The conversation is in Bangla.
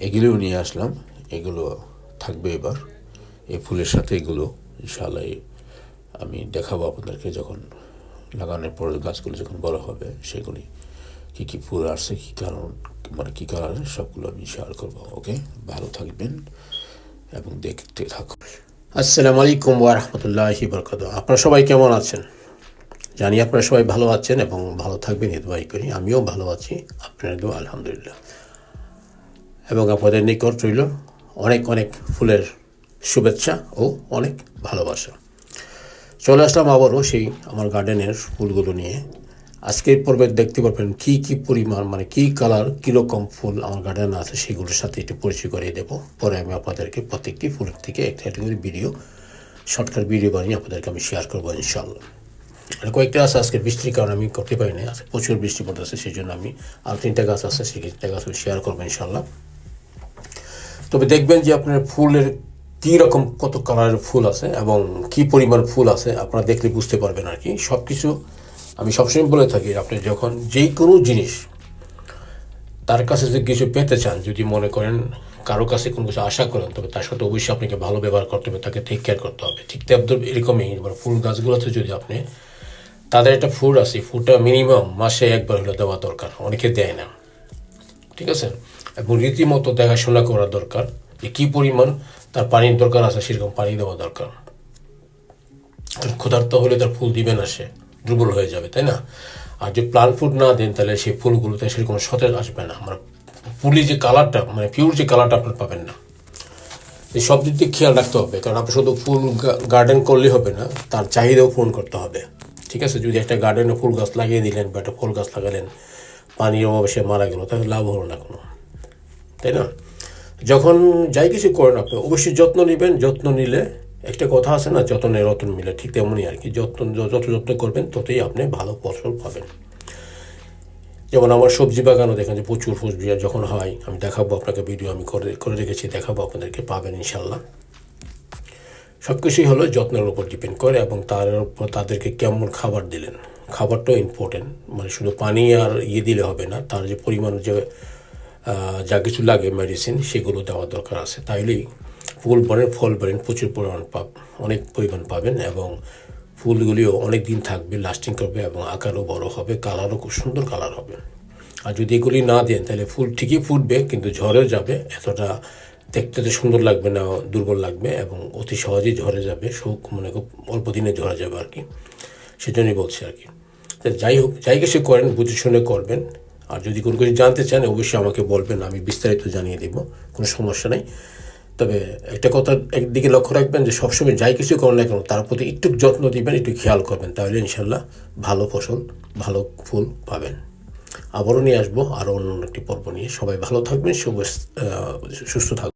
এগুলোও নিয়ে আসলাম। এগুলো থাকবে এবার। এই ফুলের সাথে এগুলো ইনশাআল্লাহ আমি দেখাবো আপনাদেরকে যখন লাগানোর পরে গাছগুলো যখন বড় হবে, সেগুলি কী কী ফুল আসছে, কী কারণ মানে কী কালার, সবগুলো আমি শেয়ার করব ওকে ভালো থাকবেন এবং দেখতে থাকুন। আসসালামু আলাইকুম ওয়া রাহমাতুল্লাহি বরকাত আপনারা সবাই কেমন আছেন? জানি আপনারা সবাই ভালো আছেন এবং ভালো থাকবেন এ করি। আমিও ভালো আছি। আপনাদের আলহামদুলিল্লাহ। এবং আপনাদের নিকট রইল অনেক অনেক ফুলের শুভেচ্ছা ও অনেক ভালোবাসা। চলে আসলাম আবারও সেই আমার গার্ডেনের ফুলগুলো নিয়ে। আজকের পর্বে দেখতে পারবেন কী কী পরিমাণ মানে কী কালার কীরকম ফুল আমার গার্ডেনে আছে সেগুলোর সাথে একটু পরিচয় করিয়ে দেবো। পরে আমি আপনাদেরকে প্রত্যেকটি ফুলের থেকে একটা একটা করে ভিডিও শর্টকাট ভিডিও বানিয়ে আপনাদেরকে আমি শেয়ার করব ইনশাল্লাহ আর কয়েকটা গাছ আজকে বৃষ্টির কারণে আমি করতে পারিনি, আজকে প্রচুর বৃষ্টি পড়তেছে সেই জন্য আমি আর তিনটা গাছ আছে সেই তিনটা গাছ আমি শেয়ার করব ইনশাল্লাহ তবে দেখবেন যে আপনার ফুলের কী রকম কত কালারের ফুল আছে এবং কি পরিমাণ ফুল আছে আপনারা দেখলে বুঝতে পারবেন আর কি। সব কিছু আমি সবসময় বলে থাকি, আপনি যখন যেই কোনো জিনিস তার কাছে যদি কিছু পেতে চান, যদি মনে করেন কারও কাছে কোনো কিছু আশা করেন, তবে তার সাথে অবশ্যই আপনাকে ভালো ব্যবহার করতে হবে, তাকে টেক কেয়ার করতে হবে। ঠিক তেমন এরকমই, এবার ফুল গাছগুলোতে যদি আপনি তাদের একটা ফুড আছে ফুডটা মিনিমাম মাসে একবার হলে দেওয়া দরকার, অনেকে দেয় না। ঠিক আছে? এবং রীতিমতো দেখাশোনা করা দরকার যে কী পরিমাণ তার পানির দরকার আছে, সেরকম পানি দেওয়া দরকার। ক্ষুধার্ত হলে তার ফুল দিবে না সে, দুর্বল হয়ে যাবে, তাই না? আর যদি প্লান ফুড না দেন, তাহলে সেই ফুলগুলোতে সেরকম সতেজ আসবে না। মানে ফুলি যে কালারটা মানে পিওর যে কালারটা আপনার পাবেন না, এই সব দিক দিয়ে খেয়াল রাখতে হবে। কারণ আপনি শুধু ফুল গার্ডেন করলেই হবে না, তার চাহিদাও পূরণ করতে হবে। ঠিক আছে? যদি একটা গার্ডেনে ফুল গাছ লাগিয়ে দিলেন বা একটা ফুল গাছ লাগালেন, পানির অভাবে সে মারা গেল, তাহলে লাভ হলো না কোনো। তাই না? যখন যাই কিছু করেন আপনি, অবশ্যই যত্ন নেবেন, যত্ন নিলে একটা কথা আছে না, যত্নে রতন মিলে, ঠিক তেমনই আর কি। যত্ন, যত যত্ন করবেন, ততই আপনি ভালো ফসল পাবেন। যেমন আমার সবজি বাগানও দেখেন যে প্রচুর সবজি যখন হয়, আমি দেখাবো আপনাকে ভিডিও আমি করে করে রেখেছি, দেখাবো আপনাদেরকে, পাবেন ইনশাল্লাহ সব কিছুই হলো যত্নের উপর ডিপেন্ড করে এবং তার উপর তাদেরকে কেমন খাবার দিলেন। খাবারটাও ইম্পর্টেন্ট মানে শুধু পানি আর ইয়ে দিলে হবে না, তার যে পরিমাণ যে যা কিছু লাগে মেডিসিন সেগুলো দেওয়া দরকার আছে। তাইলেই ফুল বলেন, ফল বলেন, প্রচুর পরিমাণ পাব, অনেক পরিমাণ পাবেন এবং ফুলগুলিও অনেক দিন থাকবে লাস্টিং করবে এবং আকারও বড় হবে কালারও খুব সুন্দর কালার হবে। আর যদি এগুলি না দেন তাহলে ফুল ঠিকই ফুটবে, কিন্তু ঝরে যাবে, এতটা দেখতে তো সুন্দর লাগবে না, দুর্বল লাগবে এবং অতি সহজেই ঝরে যাবে, শোক মনে খুব অল্প দিনে ঝরে যাবে আর কি সেজন্যই বলছি আর কি যাই হোক, যাই কিছু করেন, বুঝে শুনে করবেন। আর যদি কোনো কিছু জানতে চান, অবশ্যই আমাকে বলবেন, আমি বিস্তারিত জানিয়ে দেব, কোনো সমস্যা নেই। তবে একটা কথা একদিকে লক্ষ্য রাখবেন যে, সবসময় যাই কিছু করেন না কেন, তার প্রতি একটু যত্ন দিবেন, একটু খেয়াল করবেন, তাহলে ইনশাল্লাহ ভালো ফসল, ভালো ফুল পাবেন। আবারও নিয়ে আসব আরও অন্য একটি পর্ব নিয়ে। সবাই ভালো থাকবেন সুস্থ থাকবেন।